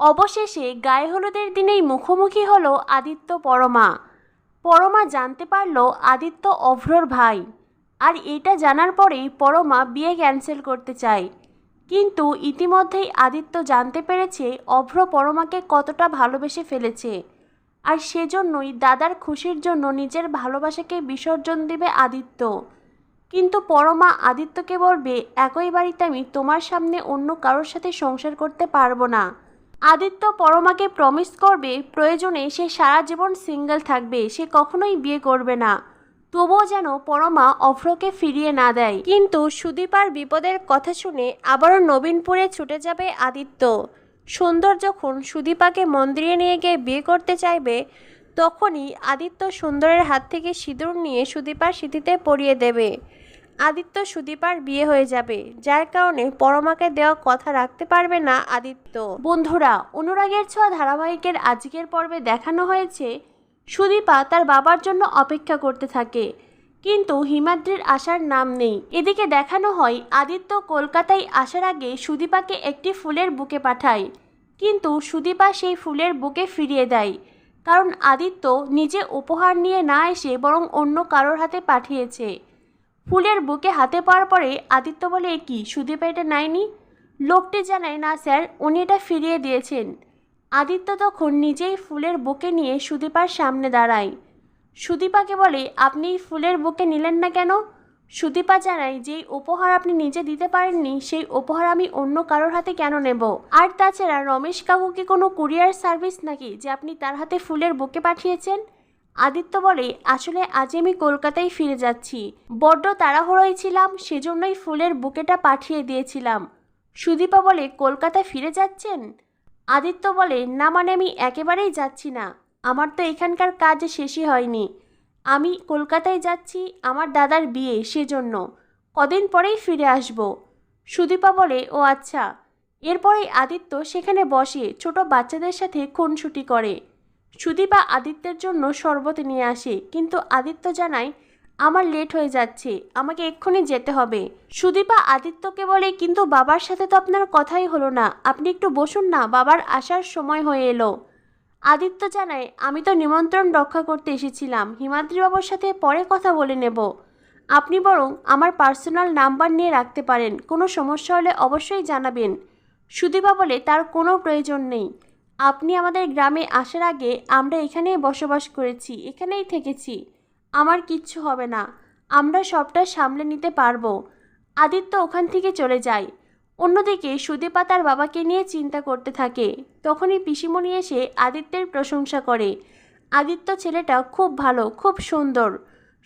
অবশেষে গায়ে হলুদের দিনেই মুখোমুখি হলো আদিত্য পরমা। পরমা জানতে পারল আদিত্য অভ্রর ভাই। আর এটা জানার পরেই পরমা বিয়ে ক্যান্সেল করতে চায়। কিন্তু ইতিমধ্যেই আদিত্য জানতে পেরেছে অভ্র পরমাকে কতটা ভালোবেসে ফেলেছে। আর সেজন্যই দাদার খুশির জন্য নিজের ভালোবাসাকে বিসর্জন দেবে আদিত্য। কিন্তু পরমা আদিত্যকে বলবে, একই বাড়িতে আমি তোমার সামনে অন্য কারোর সাথে সংসার করতে পারব না। আদিত্য পরমাকে প্রমিস করবে, প্রয়োজনে সে সারা জীবন সিঙ্গেল থাকবে, সে কখনোই বিয়ে করবে না। তবুও যেন পরমা অভ্রকে ফিরিয়ে না দেয়। কিন্তু সুদীপার বিপদের কথা শুনে আবারও নবীনপুরে ছুটে যাবে আদিত্য। সুন্দর যখন সুদীপাকে মন্দিরে নিয়ে গিয়ে বিয়ে করতে চাইবে, তখনই আদিত্য সুন্দরের হাত থেকে সিঁদুর নিয়ে সুদীপার সিঁথিতে পরিয়ে দেবে। আদিত্য সুদীপার বিয়ে হয়ে যাবে, যার কারণে পরমাকে দেওয়া কথা রাখতে পারবে না আদিত্য। বন্ধুরা, অনুরাগের ছোঁয়া ধারাবাহিকের আজকের পর্বে দেখানো হয়েছে, সুদীপা তার বাবার জন্য অপেক্ষা করতে থাকে। কিন্তু হিমাদ্রির আসার নাম নেই। এদিকে দেখানো হয়, আদিত্য কলকাতায় আসার আগে সুদীপাকে একটি ফুলের বুকে পাঠায়। কিন্তু সুদীপা সেই ফুলের বুকে ফিরিয়ে দেয়। কারণ আদিত্য নিজে উপহার নিয়ে না এসে বরং অন্য কারোর হাতে পাঠিয়েছে। ফুলের বুকে হাতে পাওয়ার পরে আদিত্য বলে, "এ কি, সুদীপা এটা নেয়নি? লোকটি জানায়, না স্যার, উনি এটা ফিরিয়ে দিয়েছেন। আদিত্য তখন নিজেই ফুলের বুকে নিয়ে সুদীপার সামনে দাঁড়ায়। সুদীপাকে বলে, আপনি ফুলের বুকে নিলেন না কেন? সুদীপা জানায়, যেই উপহার আপনি নিজে দিতে পারেননি, সেই উপহার আমি অন্য কারোর হাতে কেন নেব? আর তাছাড়া রমেশ কাকু কি কোনো কুরিয়ার সার্ভিস নাকি, যে আপনি তার হাতে ফুলের বুকে পাঠিয়েছেন? আদিত্য বলে, আসলে আজ আমি কলকাতায় ফিরে যাচ্ছি। বড্ড তাড়াহুড়োয় ছিলাম, সেজন্যই ফুলের বুকেটা পাঠিয়ে দিয়েছিলাম। সুদীপা বলে কলকাতা ফিরে যাচ্ছেন? আদিত্য বলে, না মানে আমি একেবারেই যাচ্ছি না। আমার তো এখানকার কাজ শেষই হয়নি। আমি কলকাতায় যাচ্ছি আমার দাদার বিয়ে, সেজন্য। কদিন পরেই ফিরে আসব। সুদীপা বলে, ও আচ্ছা। এরপরেই আদিত্য সেখানে বসে, ছোট বাচ্চাদের সাথে খুনসুটি করে। সুদীপা আদিত্যের জন্য শরবত নিয়ে আসে। কিন্তু আদিত্য জানায়, আমার লেট হয়ে যাচ্ছে, আমাকে এক্ষুনি যেতে হবে। সুদীপা আদিত্যকে বলে, কিন্তু বাবার সাথে তো আপনার কথাই হলো না। আপনি একটু বসুন না, বাবার আসার সময় হয়ে এলো। আদিত্য জানায়, আমি তো নিমন্ত্রণ রক্ষা করতে এসেছিলাম। হিমাদ্রি বাবুর সাথে পরে কথা বলে নেব। আপনি বরং আমার পার্সোনাল নাম্বার নিয়ে রাখতে পারেন। কোনো সমস্যা হলে অবশ্যই জানাবেন। সুদীপা বলে, তার কোনো প্রয়োজন নেই। আপনি আমাদের গ্রামে আসার আগে আমরা এখানেই বসবাস করেছি, এখানেই থেকেছি। আমার কিচ্ছু হবে না। আমরা সবটা সামলে নিতে পারব। আদিত্য ওখান থেকে চলে যায়। অন্যদিকে সুদীপা তার বাবাকে নিয়ে চিন্তা করতে থাকে। তখনই পিসিমণি এসে আদিত্যের প্রশংসা করে। আদিত্য ছেলেটা খুব ভালো, খুব সুন্দর।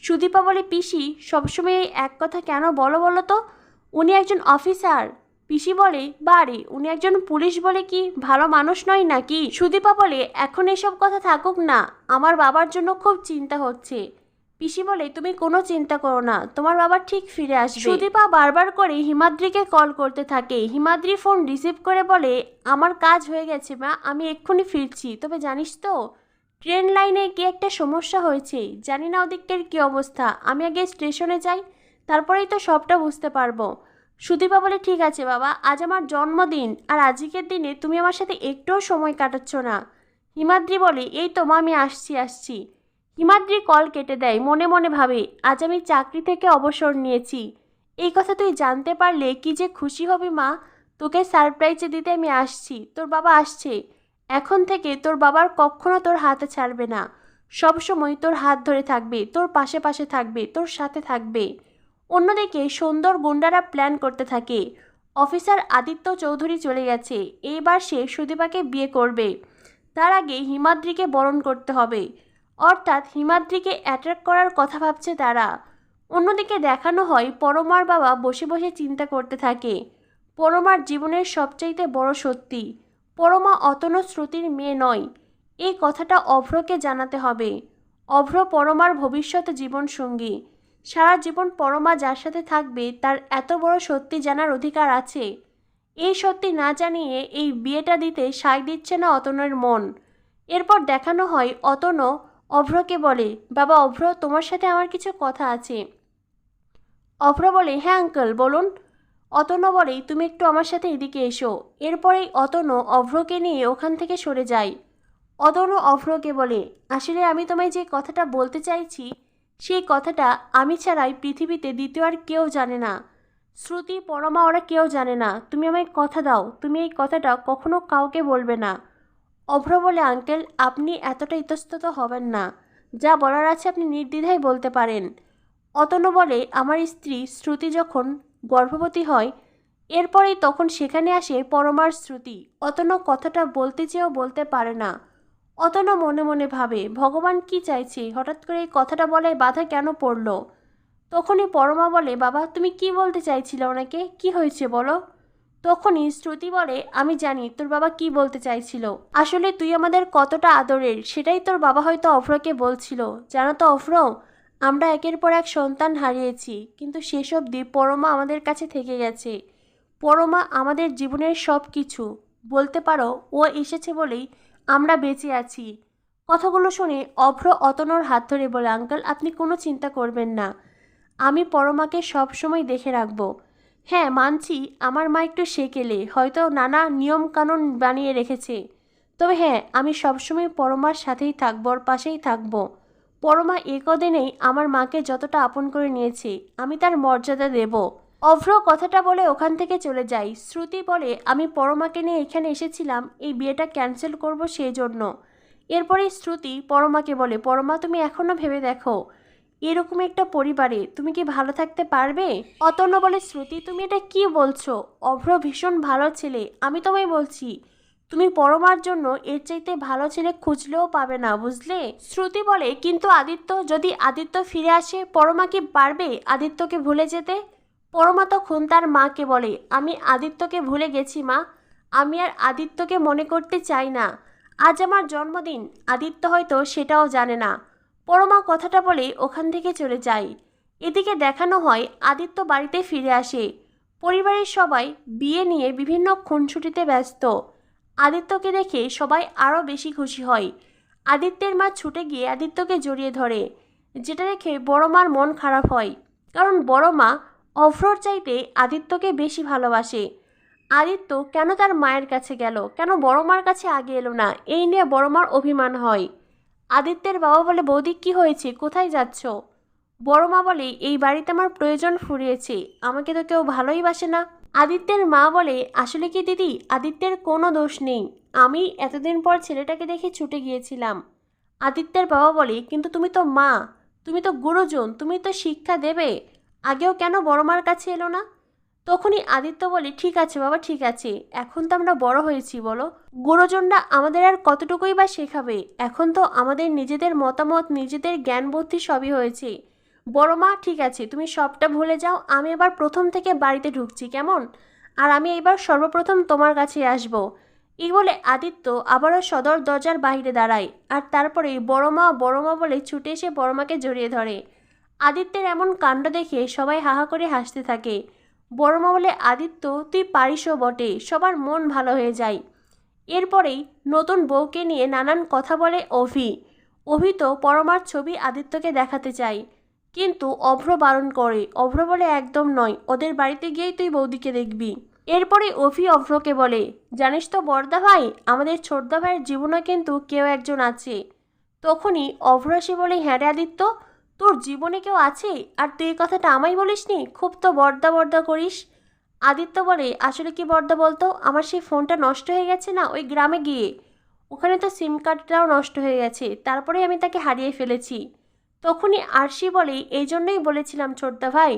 সুদীপা বলে, পিসি, সবসময় এক কথা কেন বলো বলো তো? উনি একজন অফিসার পিসি বলে, বারে, উনি একজন পুলিশ বলে কি ভালো মানুষ নয় নাকি? সুদীপা বলে, এখন এসব কথা থাকুক না, আমার বাবার জন্য খুব চিন্তা হচ্ছে। পিসি বলে, তুমি কোনো চিন্তা করো না, তোমার বাবা ঠিক ফিরে আসবে। সুদীপা বারবার করে হিমাদ্রিকে কল করতে থাকে। হিমাদ্রি ফোন রিসিভ করে বলে, আমার কাজ হয়ে গেছে, মা, আমি এক্ষুনি ফিরছি। তবে জানিস তো, ট্রেন লাইনে কি একটা সমস্যা হয়েছে। জানি না ওদিকের কী অবস্থা। আমি আগে স্টেশনে যাই, তারপরেই তো সবটা বুঝতে পারব। সুদীপা বলে, ঠিক আছে বাবা, আজ আমার জন্মদিন আর আজকের দিনে তুমি আমার সাথে একটুও সময় কাটাচ্ছ না। হিমাদ্রি বলে, এই তো মা, আমি আসছি আসছি। হিমাদ্রি কল কেটে দেয়, মনে মনে ভাবে, আজ আমি চাকরি থেকে অবসর নিয়েছি। এই কথা তুই জানতে পারলে কি যে খুশি হবি মা? তোকে সারপ্রাইজে দিতে আমি আসছি। তোর বাবা আসছে। এখন থেকে তোর বাবার কখনো তোর হাতে ছাড়বে না। সব সময় তোর হাত ধরে থাকবে, তোর পাশে পাশে থাকবে, তোর সাথে থাকবে। অন্যদিকে সুন্দর গুন্ডারা প্ল্যান করতে থাকে। অফিসার আদিত্য চৌধুরী চলে গেছে। এইবার সে সুদীপাকে বিয়ে করবে। তার আগে হিমাদ্রিকে বরণ করতে হবে। অর্থাৎ হিমাদ্রিকে অ্যাট্রাক্ট করার কথা ভাবছে তারা। অন্যদিকে দেখানো হয় পরমার বাবা বসে বসে চিন্তা করতে থাকে। পরমার জীবনের সবচাইতে বড় সত্যি। পরমা অতনু শ্রুতির মেয়ে নয়। এই কথাটা অভ্রকে জানাতে হবে। অভ্র পরমার ভবিষ্যৎ জীবনসঙ্গী। সারা জীবন পরমা যার সাথে থাকবে, তার এত বড় সত্যি জানার অধিকার আছে। এই সত্যি না জানিয়ে এই বিয়েটা দিতে সায় দিচ্ছে না অতনের মন। এরপর দেখানো হয়, অতন অভ্রকে বলে, বাবা, অভ্র, তোমার সাথে আমার কিছু কথা আছে। অভ্র বলে হ্যাঁ আঙ্কেল বলুন। অতনু বলেই তুমি একটু আমার সাথে এদিকে এসো। এরপরেই অতনু অভ্রকে নিয়ে ওখান থেকে সরে যায়। অতনু অভ্রকে বলে, আসলে আমি তোমায় যে কথাটা বলতে চাইছি সেই কথাটা আমি ছাড়াই পৃথিবীতে দ্বিতীয় আর কেউ জানে না। শ্রুতি, পরমা, ওরা কেউ জানে না। তুমি আমায় কথা দাও। তুমি এই কথাটা কখনো কাউকে বলবে না। অভ্র বলে, আঙ্কেল, আপনি এতটা ইতস্তত হবেন না। যা বলার আছে আপনি নির্দ্বিধায় বলতে পারেন। অতনু বলে, আমার স্ত্রী শ্রুতি যখন গর্ভবতী হয়, এরপরেই তখন সেখানে আসে পরমার শ্রুতি। অতনু কথাটা বলতে চেয়েও বলতে পারে না। অতনু মনে মনে ভাবে, ভগবান কি চাইছে? হঠাৎ করে এই কথাটা বলে বাধা কেন পড়ল? তখনই পরমা বলে, বাবা, তুমি কি বলতে চাইছিলে ওনাকে? কি হয়েছে বলো? তখনই শ্রুতি বলে, আমি জানি, তোর বাবা কি বলতে চাইছিল? আসলে তুই আমাদের কতটা আদরের, সেটাই তোর বাবা হয়তো অফ্রকে বলছিল। জানো তো অফ্র, আমরা একের পর এক সন্তান হারিয়েছি, কিন্তু সেসব দিয়ে পরমা আমাদের কাছে থেকে গেছে। পরমা আমাদের জীবনের সব কিছু বলতে পারো, ও এসেছে বলেই আমরা বেঁচে আছি। কথাগুলো শুনে অভ্র অতনর হাত ধরে বলে, আঙ্কেল, আপনি কোনো চিন্তা করবেন না। আমি পরমাকে সব সময় দেখে রাখব। হ্যাঁ মানছি, আমার মা একটু সেকেলে, হয়তো নানা নিয়ম কানুন বানিয়ে রেখেছে। তবে হ্যাঁ আমি সবসময় পরমার সাথেই থাকব, ওর পাশেই থাকব। পরমা একদিনেই আমার মাকে যতটা আপন করে নিয়েছে, আমি তার মর্যাদা দেব। অভ্র কথাটা বলে ওখান থেকে চলে যাই। শ্রুতি বলে, আমি পরমাকে নিয়ে এখানে এসেছিলাম, এই বিয়েটা ক্যান্সেল করব সেই জন্য। এরপরেই শ্রুতি পরমাকে বলে, পরমা, তুমি এখনও ভেবে দেখো, এরকম একটা পরিবারে তুমি কি ভালো থাকতে পারবে? অতন্য বলে, শ্রুতি, তুমি এটা কি বলছো? অভ্র ভীষণ ভালো ছেলে, আমি তোমায় বলছি, তুমি পরমার জন্য এর চাইতে ভালো ছেলে খুঁজলেও পাবে না, বুঝলে? শ্রুতি বলে, কিন্তু আদিত্য, যদি আদিত্য ফিরে আসে, পরমা কি পারবে আদিত্যকে ভুলে যেতে? পরমা তখন তার মাকে বলে, আমি আদিত্যকে ভুলে গেছি, মা। আমি আর আদিত্যকে মনে করতে চাই না। আজ আমার জন্মদিন। আদিত্য হয়তো সেটাও জানে না। পরমা কথাটা বলে ওখান থেকে চলে যায়। এদিকে দেখানো হয়, আদিত্য বাড়িতে ফিরে আসে। পরিবারের সবাই বিয়ে নিয়ে বিভিন্ন খুনছুটিতে ব্যস্ত। আদিত্যকে দেখে সবাই আরও বেশি খুশি হয়। আদিত্যের মা ছুটে গিয়ে আদিত্যকে জড়িয়ে ধরে, যেটা দেখে বড় মার মন খারাপ হয়। কারণ বড় মা অফরোর চাইতে আদিত্যকে বেশি ভালোবাসে। আদিত্য, কেন তার মায়ের কাছে গেল? কেন বড় মার কাছে আগে এলো না? এই নিয়ে বড় মার অভিমান হয়। আদিত্যের বাবা বলে, বৌদি, কি হয়েছে? কোথায় যাচ্ছ? বড় মা বলে, এই বাড়িতে আমার প্রয়োজন ফুরিয়েছে। আমাকে তো কেউ ভালোই বাসে না। আদিত্যের মা বলে, আসলে কি দিদি? আদিত্যের কোনো দোষ নেই। আমি এতদিন পর ছেলেটাকে দেখে ছুটে গিয়েছিলাম। আদিত্যের বাবা বলে, কিন্তু তুমি তো মা। তুমি তো গুরুজন। তুমি তো শিক্ষা দেবে। আগেও কেন বড় মার কাছে এলো না? তখনই আদিত্য বলে, ঠিক আছে বাবা, ঠিক আছে। এখন তো আমরা বড় হয়েছি, বলো। গুরুজনরা আমাদের আর কতটুকুই বা শেখাবে? এখন তো আমাদের নিজেদের মতামত, নিজেদের জ্ঞান বুদ্ধি সবই হয়েছে। বড় মা, ঠিক আছে, তুমি সবটা ভুলে যাও। আমি এবার প্রথম থেকে বাড়িতে ঢুকছি, কেমন? আর আমি এবার সর্বপ্রথম তোমার কাছে আসব। এই বলে আদিত্য আবারও সদর দরজার বাইরে দাঁড়ায়। আর তারপরে বড় মা বড় মা বলে ছুটে এসে বড় মাকে জড়িয়ে ধরে। আদিত্যের এমন কাণ্ড দেখে সবাই হাহা করে হাসতে থাকে। বড়মা বলে, আদিত্য, তুই পারিসও বটে, সবার মন ভালো হয়ে যায়। এরপরেই নতুন বউকে নিয়ে নানান কথা বলে অভি। অভি তো পরমার ছবি আদিত্যকে দেখাতে চায়, কিন্তু অভ্র বারণ করে। অভ্র বলে, একদম নয়, ওদের বাড়িতে গিয়েই তুই বৌদিকে দেখবি। এরপরে অভি অভ্রকে বলে, জানিস তো বর্দা ভাই, আমাদের ছোটদা ভাইয়ের জীবনে কিন্তু কেউ একজন আছে। তখনই অভ্র এসে বলে হ্যাঁ রে আদিত্য তোর জীবনে কেউ আছে? আর তুই এই কথাটা আমায় বলিসনি? খুব তো বর্দা বর্দা করিস। আদিত্য বলে, আসলে কি বর্দা বলতো? আমার সেই ফোনটা নষ্ট হয়ে গেছে না ওই গ্রামে গিয়ে। ওখানে তো সিম কার্ডটাও নষ্ট হয়ে গেছে তারপরে আমি তাকে হারিয়ে ফেলেছি। তখনই আরশি বলে, এই জন্যই বলেছিলাম ছোটদা ভাই,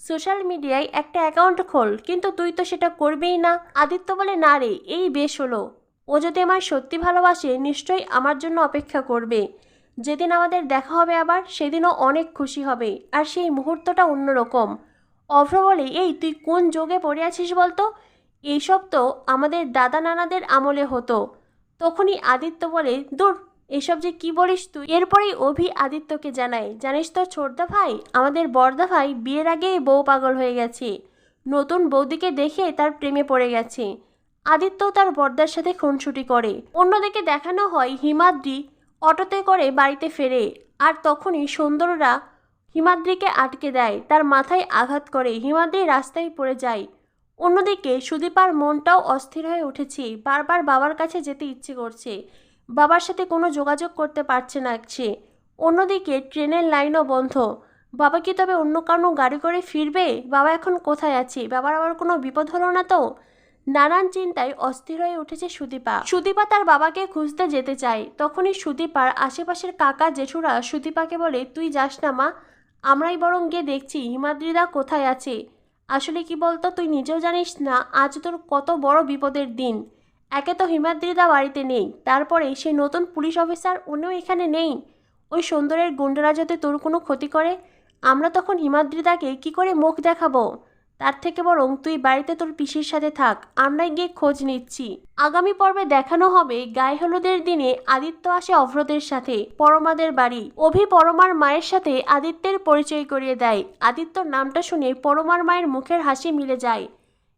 সোশ্যাল মিডিয়ায় একটা অ্যাকাউন্ট খোল, কিন্তু তুই তো সেটা করবেই না। আদিত্য বলে, না রে, এই বেশ হলো। ও যদি আমায় সত্যি ভালোবাসে, নিশ্চয়ই আমার জন্য অপেক্ষা করবে। যেদিন আমাদের দেখা হবে আবার, সেদিনও অনেক খুশি হবে, আর সেই মুহূর্তটা অন্যরকম। অভ্র বলে, এই, তুই কোন যোগে পড়ে আছিস বলতো? এইসব তো আমাদের দাদা নানাদের আমলে হতো। তখনই আদিত্য বলে, দূর, এসব যে কি বলিস তুই? এরপরেই অভি আদিত্যকে জানায়, জানিস তো ছোটদা ভাই, আমাদের বড়দা ভাই বিয়ের আগেই বউ পাগল হয়ে গেছে। নতুন বৌদিকে দেখে তার প্রেমে পড়ে গেছে। আদিত্য তার বর্দার সাথে খুনসুটি করে। অন্যদিকে দেখানো হয় হিমাদ্রি অটোতে করে বাড়িতে ফেরে, আর তখনই সুন্দররা হিমাদ্রিকে আটকে দেয়। তার মাথায় আঘাত করে, হিমাদ্রি রাস্তায় পড়ে যায়। অন্যদিকে সুদীপার মনটাও অস্থির হয়ে উঠেছে। বারবার বাবার কাছে যেতে ইচ্ছে করছে। বাবার সাথে কোনো যোগাযোগ করতে পারছে না সে। অন্যদিকে ট্রেনের লাইনও বন্ধ। বাবা কি তবে অন্য কোনো গাড়ি করে ফিরবে? বাবা এখন কোথায় আছে? বাবার আবার কোনো বিপদ হলো না তো? নানান চিন্তায় অস্থির হয়ে উঠেছে সুদীপা। সুদীপা তার বাবাকে খুঁজতে যেতে চায়। তখনই সুদীপার আশেপাশের কাকা, জেঠুরা সুদীপাকে বলে, তুই যাস না মা, আমরাই বরং গিয়ে দেখছি হিমাদ্রিদা কোথায় আছে। আসলে কি বলতো, তুই নিজেও জানিস না, আজ তোর কত বড় বিপদের দিন। একে তো হিমাদ্রিদা বাড়িতে নেই, তারপরে সেই নতুন পুলিশ অফিসার উনিও এখানে নেই। ওই সুন্দরের গুন্ডারা যাতে তোর কোনো ক্ষতি করে, আমরা তখন হিমাদ্রিদাকে কি করে মুখ দেখাবো? তার থেকে বরং তুই বাড়িতে তোর পিসির সাথে থাক, আমরাই গিয়ে খোঁজ নিচ্ছি। আগামী পর্বে দেখানো হবে গায়ে হলুদের দিনে আদিত্য আসে অভ্রদের সাথে, পরমাদের বাড়ি। অভি পরমার মায়ের সাথে আদিত্যের পরিচয় করিয়ে দেয়। আদিত্যর নামটা শুনে পরমার মায়ের মুখের হাসি মিলে যায়।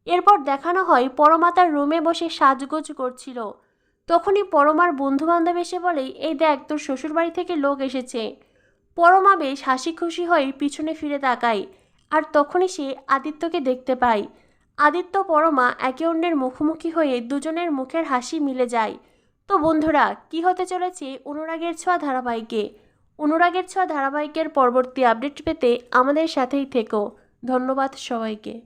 এরপর দেখানো হয় পরমা তার রুমে বসে সাজগোজ করছিল। তখনই পরমার বন্ধু বান্ধব এসে বলে, এই দেখ, তোর শ্বশুরবাড়ি থেকে লোক এসেছে। পরমা বেশ হাসি খুশি হয়ে পিছনে ফিরে তাকায়। আর তখনই সে আদিত্যকে দেখতে পায়। আদিত্য পরমা একে অন্যের মুখোমুখি হয়ে দুজনের মুখের হাসি মিলে যায়। তো বন্ধুরা, কি হতে চলেছে অনুরাগের ছোঁয়া ধারাবাহিকে? অনুরাগের ছোঁয়া ধারাবাহিকের পরবর্তী আপডেট পেতে আমাদের সাথেই থেকো। ধন্যবাদ সবাইকে।